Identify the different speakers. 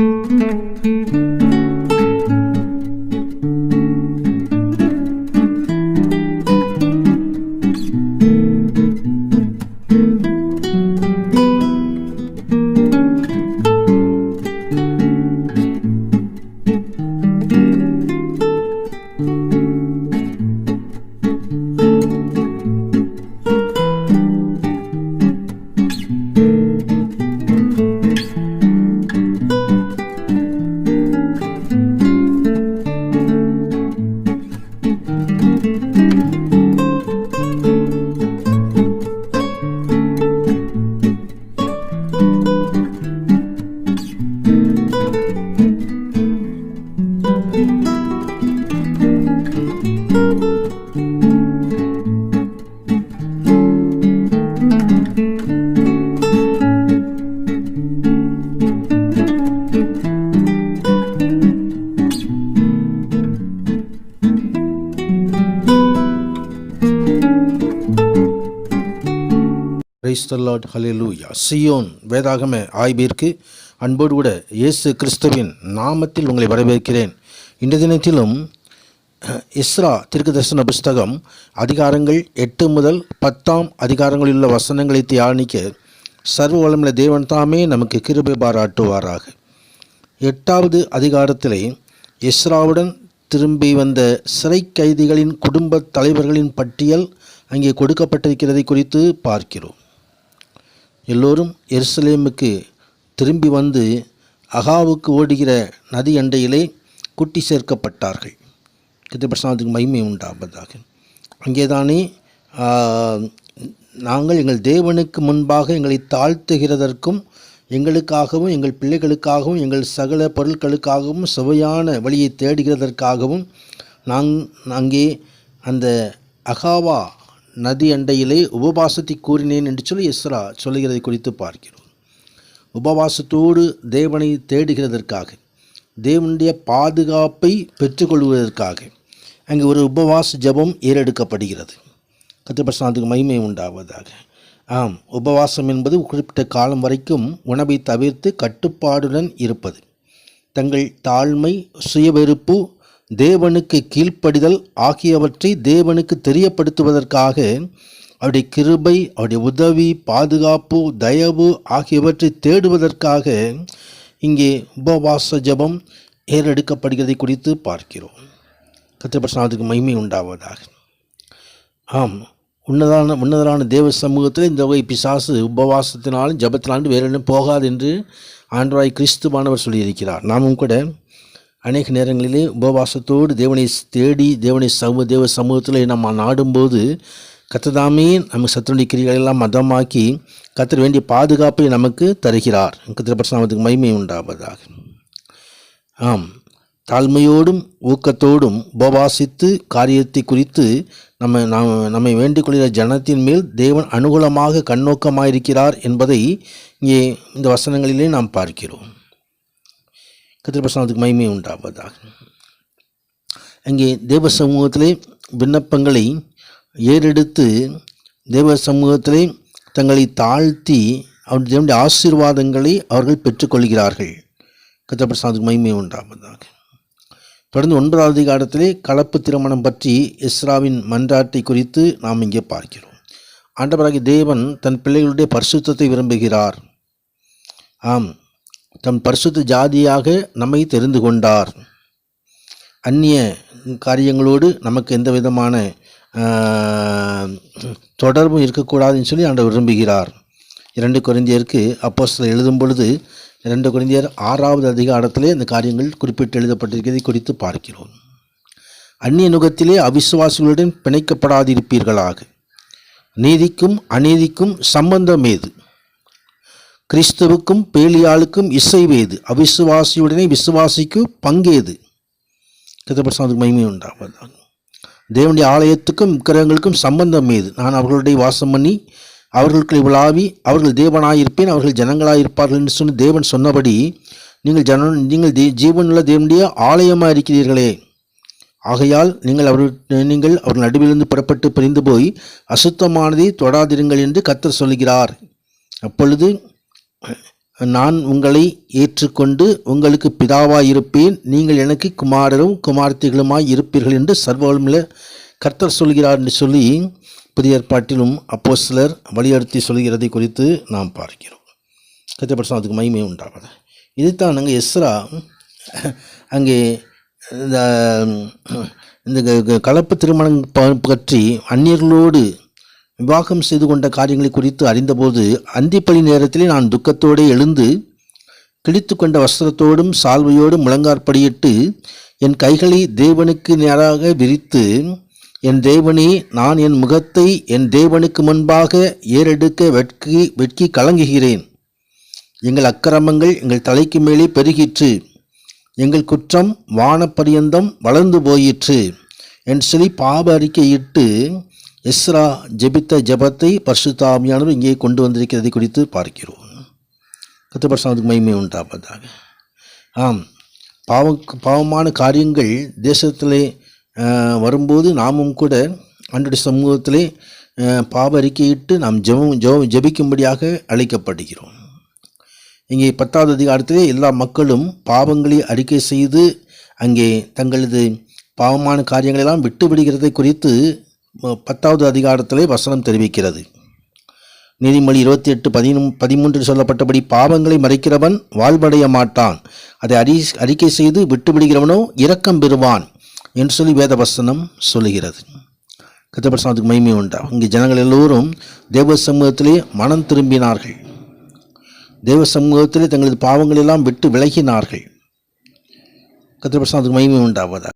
Speaker 1: う。கிரைஸ்தலாட் hallelujah Zion வேதாகம ஆய்விற்கு அன்போடு கூட இயேசு கிறிஸ்துவின் நாமத்தில் உங்களை வரவேற்கிறேன். இந்த தினத்திலும் இஸ்ரா இஸ்ரா தரிசன புஸ்தகம் அதிகாரங்கள் எட்டு முதல் பத்தாம் அதிகாரங்களில் உள்ள வசனங்களை தியானிக்க சர்வ வளமுள்ள தேவன் தாமே நமக்கு கிருபை பாராட்டுவாராக. எட்டாவது அதிகாரத்திலே இஸ்ராவுடன் திரும்பி வந்த சிறை கைதிகளின் குடும்ப தலைவர்களின் பட்டியல் அங்கே கொடுக்கப்பட்டிருக்கிறதை குறித்து பார்க்கிறோம். எல்லோரும் எருசலேமுக்கு திரும்பி வந்து அகாவுக்கு ஓடுகிற நதி அண்டையிலே குட்டி சேர்க்கப்பட்டார்கள். கிருத்திபிரசாதத்துக்கு மகிமை உண்டாவதாக. அங்கேதானே நாங்கள் எங்கள் தேவனுக்கு முன்பாக எங்களை தாழ்த்துகிறதற்கும் எங்களுக்காகவும் எங்கள் பிள்ளைகளுக்காகவும் எங்கள் சகல பொருட்களுக்காகவும் சுவையான வழியை தேடுகிறதற்காகவும் நாங் அங்கே அந்த அகாவா நதி அண்டையிலே உபவாசத்தை கூறினேன் என்று சொல்லி இஸ்ரா சொல்லுகிறதை குறித்து பார்க்கிறோம். உபவாசத்தோடு தேவனை தேடுகிறதற்காக தேவனுடைய பாதுகாப்பை பெற்றுக்கொள்வதற்காக அங்கு ஒரு உபவாச ஜெபம் ஏறெடுக்கப்படுகிறது. கத்திரபிரசாந்துக்கு மகிமை உண்டாவதாக. ஆம் உபவாசம் என்பது குறிப்பிட்ட காலம் வரைக்கும் உணவை தவிர்த்து கட்டுப்பாடுடன் இருப்பது. தங்கள் தாழ்மை சுயவெறுப்பு தேவனுக்கு கீழ்ப்படிதல் ஆகியவற்றை தேவனுக்கு தெரியப்படுத்துவதற்காக அவருடைய கிருபை அவருடைய உதவி பாதுகாப்பு தயவு ஆகியவற்றை தேடுவதற்காக இங்கே உபவாச ஜெபம் ஏறெடுக்கப்படுகிறதை குறித்து பார்க்கிறோம். கத்திரபிரசாதத்துக்கு மகிமை உண்டாவதாக. ஆம் உன்னதான உன்னதரான தேவ சமூகத்தில் இந்த வகை பிசாசு உபவாசத்தினாலும் ஜபத்தினாலும் வேறு என்ன போகாது என்று ஆண்டராய் கிறிஸ்துவானவர் சொல்லியிருக்கிறார். நாமும் கூட அநேக நேரங்களிலே உபவாசத்தோடு தேவனை தேடி தேவனை சமூக தேவ சமூகத்தில் நம்ம நாடும்போது கத்ததாமே நமக்கு சத்துடைய கிரிகளை எல்லாம் மதமாக்கி கத்தர் வேண்டிய பாதுகாப்பை நமக்கு தருகிறார். கத்திர பிரசனத்துக்கு மகிமை உண்டாவதாக. ஆம். தாழ்மையோடும் ஊக்கத்தோடும் உபவாசித்து காரியத்தை குறித்து நம்ம நாம் நம்மை வேண்டிக்கொள்கிற ஜனத்தின் மேல் தேவன் அனுகூலமாக கண்ணோக்கமாயிருக்கிறார் என்பதை இங்கே இந்த வசனங்களிலே நாம் பார்க்கிறோம். கத்திரபிரசனத்துக்கு மகிமை உண்டாவதாக. அங்கே தேவ சமூகத்திலே விண்ணப்பங்களை ஏறெடுத்து தேவ சமூகத்திலே தங்களை தாழ்த்தி அவருடைய ஆசீர்வாதங்களை அவர்கள் பெற்றுக்கொள்கிறார்கள். கத்திரபிரசனத்துக்கு மகிமை உண்டாவதாக. தொடர்ந்து ஒன்பதாவது அதிகாரத்திலே கலப்பு திருமணம் பற்றி இஸ்ராவின் மன்றாட்டை குறித்து நாம் இங்கே பார்க்கிறோம். ஆண்டவராகி தேவன் தன் பிள்ளைகளுடைய பரிசுத்தத்தை விரும்புகிறார். ஆம். தம் பரிசுத்த ஜாதியாக நம்மை தெரிந்து கொண்டார் அந்நிய காரியங்களோடு நமக்கு எந்த விதமான தொடர்பும் இருக்கக்கூடாதுன்னு சொல்லி ஆண்டவர் விரும்புகிறார். இரண்டு குறைந்தியருக்கு அப்போ எழுதும் பொழுது இரண்டு குறைந்தியர் ஆறாவது அதிகாரத்திலே இந்த காரியங்கள் குறிப்பிட்டு எழுதப்பட்டிருக்கிறதை குறித்து பார்க்கிறோம். அந்நிய நுகத்திலே அவிசுவாசிகளுடன் பிணைக்கப்படாதிருப்பீர்களாக. நீதிக்கும் அநீதிக்கும் சம்பந்தம் ஏது? கிறிஸ்துவுக்கும் பேலியாளுக்கும் இசைவேது அவிசுவாசியுடனே விசுவாசிக்கு பங்கேது. கதபரசாதுக்கு மகிமை உண்டாவதாக. தேவனுடைய ஆலயத்துக்கும் கிரகங்களுக்கும் சம்பந்தம் ஏது? நான் அவர்களுடைய வாசம் பண்ணி அவர்களுக்கு விழாவி அவர்கள் தேவனாயிருப்பேன் அவர்கள் ஜனங்களாயிருப்பார்கள் என்று சொன்ன தேவன் சொன்னபடி நீங்கள் ஜன நீங்கள் தே- ஜீவனுள்ள தேவனுடைய ஆலயமாக இருக்கிறீர்களே ஆகையால் நீங்கள் அவர்கள் நீங்கள் அவர்கள் நடுவிலிருந்து புறப்பட்டு பிரிந்து போய் அசுத்தமானதை தொடாதிருங்கள் என்று கத்தர் சொல்கிறார் அப்பொழுது நான் உங்களை ஏற்றுக்கொண்டு உங்களுக்கு பிதாவாய் இருப்பேன் நீங்கள் எனக்கு குமாரரும் குமார்த்திகளுமாய் இருப்பீர்கள் என்று சர்வவல்லமுள்ள கர்த்தர் சொல்கிறார் என்று சொல்லி புதிய ஏற்பாட்டிலும் அப்போ சிலர் வலியுறுத்தி சொல்கிறதை குறித்து நாம் பார்க்கிறோம். கத்திரப்பட்சம் அதுக்கு மகிமை உண்டாவது இதுதான் நாங்கள் எஸ்ரா அங்கே இந்த இந்த க- க- கலப்பு திருமணம் பற்றி அந்நியர்களோடு விவாகம் செய்து கொண்ட காரியங்களை குறித்து அறிந்தபோது அந்திப்பணி நேரத்திலே நான் துக்கத்தோடு எழுந்து கிழித்து கொண்ட வஸ்திரத்தோடும் சால்வையோடும் முழங்காற்படியிட்டு என் கைகளை தேவனுக்கு நேராக விரித்து என் தேவனே நான் என் முகத்தை என் தேவனுக்கு முன்பாக ஏறெடுக்க வெட்கி வெட்கி கலங்குகிறேன். எங்கள் அக்கிரமங்கள் எங்கள் தலைக்கு மேலே பெருகிற்று. எங்கள் குற்றம் வானப்பரியந்தம் வளர்ந்து போயிற்று. என் சிலை பாப அறிக்கையிட்டு எஸ்ரா ஜெபித்த ஜெபத்தை பரிசுத்தாமியானவர் இங்கே கொண்டு வந்திருக்கிறதை குறித்து பார்க்கிறோம். கத்துப்பரசாதுக்கு மகிமை உண்டாவதாக. ஆம் பாவ பாவமான காரியங்கள் தேசத்திலே வரும்போது நாமும் கூட அன்றைய சமூகத்திலே பாவ அறிக்கையிட்டு நாம் ஜெபம் ஜெபம் ஜெபிக்கும்படியாக அழைக்கப்படுகிறோம். இங்கே பத்தாவது அதிகாரத்திலே எல்லா மக்களும் பாவங்களை அறிக்கை செய்து அங்கே தங்களது பாவமான காரியங்களெல்லாம் விட்டுவிடுகிறதை குறித்து பத்தாவது அதிகாரத்திலே வசனம் தெரிவிக்கிறது. நீதிமொழி இருபத்தி எட்டு பதினு பதிமூன்றில் சொல்லப்பட்டபடி பாவங்களை மறைக்கிறவன் வாழ்வடைய மாட்டான். அதை அறி அறிக்கை செய்து விட்டு விடுகிறவனோ இரக்கம் பெறுவான் என்று சொல்லி வேத வசனம் சொல்லுகிறது. கத்தபிரசனத்துக்கு மகிமை உண்டா? இங்கே ஜனங்கள் எல்லோரும் தேவ சமூகத்திலே மனம் திரும்பினார்கள். தேவ சமூகத்திலே தங்களது பாவங்களெல்லாம் விட்டு விலகினார்கள். கத்திரபிரசாத்துக்கு மகிமை உண்டாவதா